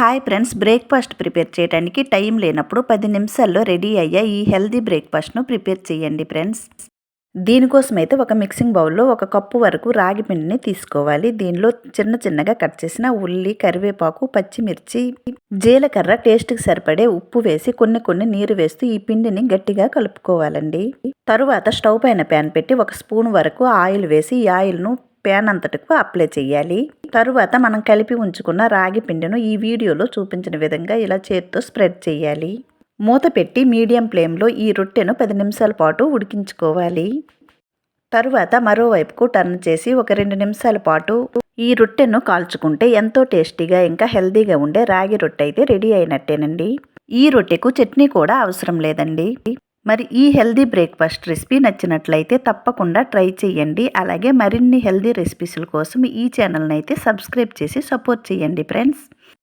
Hi friends breakfast prepare చేయడానికి time లేనప్పుడు పది నిమిషాల్లో రెడీ అయ్యే ఈ హెల్దీ బ్రేక్ఫాస్ట్ను ప్రిపేర్ చేయండి ఫ్రెండ్స్. దీనికోసం అయితే ఒక మిక్సింగ్ బౌల్లో ఒక కప్పు వరకు రాగి పిండిని తీసుకోవాలి. దీనిలో చిన్న చిన్నగా కట్ చేసిన ఉల్లి కరివేపాకు పచ్చిమిర్చి జీలకర్ర టేస్ట్కి సరిపడే ఉప్పు వేసి కొన్ని కొన్ని నీరు వేస్తూ ఈ పిండిని గట్టిగా కలుపుకోవాలండి. తరువాత స్టవ్ పైన ప్యాన్ పెట్టి ఒక స్పూన్ వరకు ఆయిల్ వేసి ఈ ఆయిల్ను ప్యాన్ అంతటకు అప్లై చేయాలి. తరువాత మనం కలిపి ఉంచుకున్న రాగి పిండిను ఈ వీడియోలో చూపించిన విధంగా ఇలా చేత్తో స్ప్రెడ్ చేయాలి. మూత పెట్టి మీడియం ఫ్లేమ్లో ఈ రొట్టెను పది నిమిషాల పాటు ఉడికించుకోవాలి. తరువాత మరోవైపుకు టర్న్ చేసి ఒక రెండు నిమిషాల పాటు ఈ రొట్టెను కాల్చుకుంటే ఎంతో టేస్టీగా ఇంకా హెల్దీగా ఉండే రాగి రొట్టె అయితే రెడీ అయినట్టేనండి. ఈ రొట్టెకు చట్నీ కూడా అవసరం లేదండి. మరి ఈ హెల్దీ బ్రేక్ఫాస్ట్ రెసిపీ నచ్చినట్లయితే తప్పకుండా ట్రై చేయండి. అలాగే మరిన్ని హెల్దీ రెసిపీస్ కోసం ఈ ఛానల్ని అయితే సబ్స్క్రైబ్ చేసి సపోర్ట్ చేయండి ఫ్రెండ్స్.